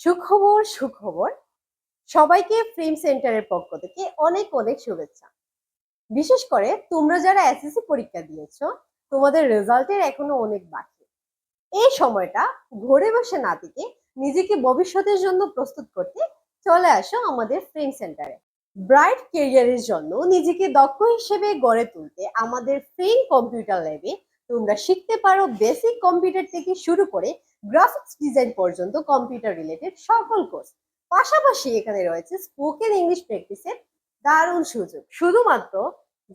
সুখবর সুখবর। সবাইকে ফিল্ম সেন্টারের পক্ষ থেকে অনেক অনেক শুভেচ্ছা। বিশেষ করে তোমরা যারা এসএসসি পরীক্ষা দিয়েছ, তোমাদের রেজাল্টের এখনও অনেক বাকি। এই সময়টা ঘরে বসে না থেকে নিজেকে ভবিষ্যতের জন্য প্রস্তুত করতে চলে আসো আমাদের ফিল্ম সেন্টারে ব্রাইট কেরিয়ারের জন্য নিজেকে দক্ষ হিসেবে গড়ে তুলতে আমাদের ফ্রেম কম্পিউটার ল্যাবে তোমরা শিখতে পারো বেসিক কম্পিউটার থেকে শুরু করে গ্রাফিক্স ডিজাইন পর্যন্ত কম্পিউটার রিলেটেড সকল কোর্স পাশাপাশি এখানে রয়েছে স্পোকেন ইংলিশ প্র্যাকটিসের দারুণ সুযোগ। শুধুমাত্র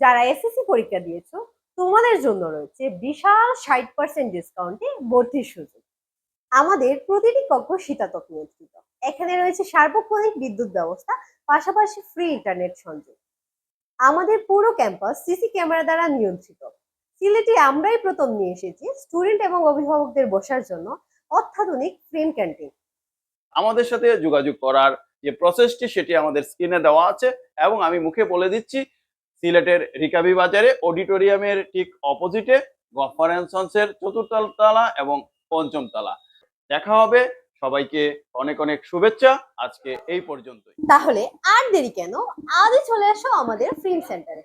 যারা এসএসসি পরীক্ষা দিয়েছ, তোমাদের জন্য রয়েছে বিশাল ষাট পার্সেন্ট ডিসকাউন্টে ভর্তির সুযোগ। আমাদের প্রতিটি কক্ষ শীতাতক নিয়ন্ত্রিত। এখানে রয়েছে সার্বক্ষণিক বিদ্যুৎ ব্যবস্থা, পাশাপাশি ফ্রি ইন্টারনেট সংযোগ। আমাদের পুরো ক্যাম্পাস সিসি ক্যামেরা দ্বারা নিয়ন্ত্রিত। সিলেটে আমরাই প্রথম নিয়ে এসেছি স্টুডেন্ট এবং অভিভাবকদের বসার জন্য অত্যাধুনিক ফ্রেম ক্যান্টিন আমাদের সাথে যোগাযোগ করার যে প্রসেসটি সেটি আমাদের স্ক্রিনে দেওয়া আছে এবং আমি মুখে বলে দিচ্ছি সিলেটের রিকাবি বাজারে অডিটোরিয়ামের ঠিক অপোজিটে কনফারেন্স হলসের চতুর্থ তলা এবং পঞ্চম তলা। দেখা হবে সবাইকে অনেক অনেক শুভেচ্ছা আজকে এই পর্যন্তই। তাহলে আর দেরি কেন আজই চলে আসো আমাদের ফিল্ম সেন্টারে